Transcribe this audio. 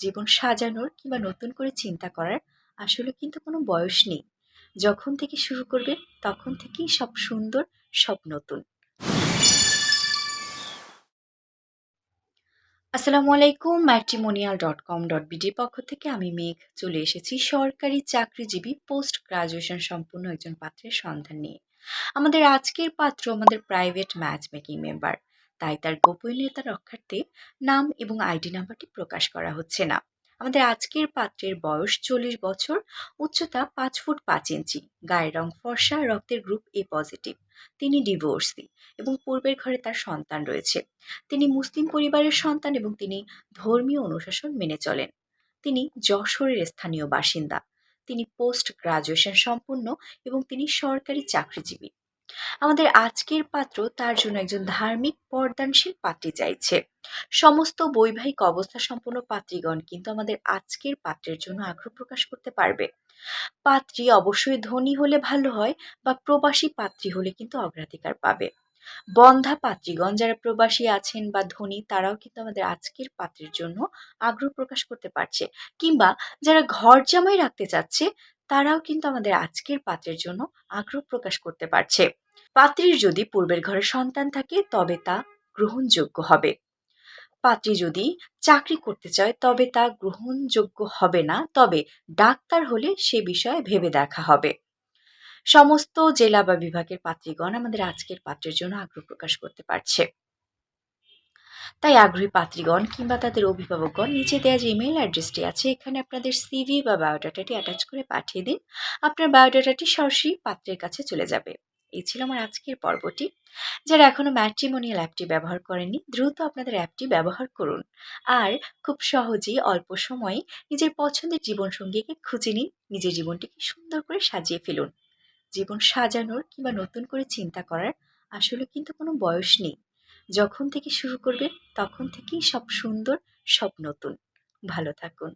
জীবন সাজানোর কিংবা নতুন করে চিন্তা করার আসলে কিন্তু কোনো বয়স নেই। যখন থেকে শুরু করবে তখন থেকেই সব সুন্দর, সব নতুন। আসসালামু আলাইকুম ম্যাট্রিমোনিয়াল ডট কম ডট বিডির পক্ষ থেকে আমি মেঘ। চলে এসেছি সরকারি চাকরিজীবী পোস্ট গ্রাজুয়েশন সম্পূর্ণ একজন পাত্রের সন্ধান নিয়ে। আমাদের আজকের পাত্র আমাদের প্রাইভেট ম্যাচ মেকিং মেম্বার তাই তার গোপনীয়তা রক্ষার্থে নাম এবং আইডি নাম্বারটি প্রকাশ করা হচ্ছে না। আমাদের আজকের পাত্রের বয়স চল্লিশ বছর, উচ্চতা পাঁচ ফুট পাঁচ ইঞ্চি, গায়ের রং ফর্সা, রক্তের গ্রুপ এ পজিটিভ। তিনি ডিভোর্সি এবং পূর্বের ঘরে তার সন্তান রয়েছে। তিনি মুসলিম পরিবারের সন্তান এবং তিনি ধর্মীয় অনুশাসন মেনে চলেন। তিনি যশোরের স্থানীয় বাসিন্দা। তিনি পোস্ট গ্রাজুয়েশন সম্পূর্ণ এবং তিনি সরকারি চাকরিজীবী। আমাদের আজকের পাত্র তার জন্য একজন ধার্মিক পর্দানশীল পাত্রী চাইছে। সমস্ত বৈবাহিক অবস্থা সম্পন্ন পাত্রীগণ কিন্তু আমাদের আজকের পাত্রের জন্য আগ্রহ প্রকাশ করতে পারবে। পাত্রী অবশ্যই ধনী হলে ভালো হয় বা প্রবাসী পাত্রী হলে কিন্তু অগ্রাধিকার পাবে। বন্ধা পাত্রীগণ যারা প্রবাসী আছেন বা ধনী, তারাও কিন্তু আমাদের আজকের পাত্রের জন্য আগ্রহ প্রকাশ করতে পারছে। কিংবা যারা ঘর জামাই রাখতে চাচ্ছে তারাও কিন্তু আমাদের আজকের পাত্রের জন্য আগ্রহ প্রকাশ করতে পারছে। পাত্রীর যদি পূর্বের ঘরে সন্তান থাকে, তবে তা গ্রহণযোগ্য হবে। পাত্রী যদি চাকরি করতে চায়, তবে তা গ্রহণযোগ্য হবে না, তবে ডাক্তার হলে সে বিষয়ে ভেবে দেখা হবে। সমস্ত জেলা বা বিভাগের পাত্রীগণ আমাদের আজকের পাত্রের জন্য আগ্রহ প্রকাশ করতে পারছে। তাই আগ্রহী পাত্রীগণ কিংবা তাদের অভিভাবকগণ নিচে দেওয়া যে ইমেল অ্যাড্রেসটি আছে, এখানে আপনাদের সিভি বা বায়োডাটাটি অ্যাটাচ করে পাঠিয়ে দিন। আপনার বায়োডাটাটি সরাসরি পাত্রের কাছে চলে যাবে। এই ছিল আমার আজকের পর্বটি। যারা এখনও ম্যাট্রিমোনিয়াল অ্যাপটি ব্যবহার করেননি, দ্রুত আপনাদের অ্যাপটি ব্যবহার করুন। আর খুব সহজেই অল্প সময়ে নিজের পছন্দের জীবনসঙ্গীকে খুঁজে নিন, নিজের জীবনটিকে সুন্দর করে সাজিয়ে ফেলুন। জীবন সাজানোর কিংবা নতুন করে চিন্তা করার আসলে কিন্তু কোনো বয়স নেই। যখন থেকে শুরু করবে তখন থেকেই সব সুন্দর সব নতুন। ভালো থাকুন।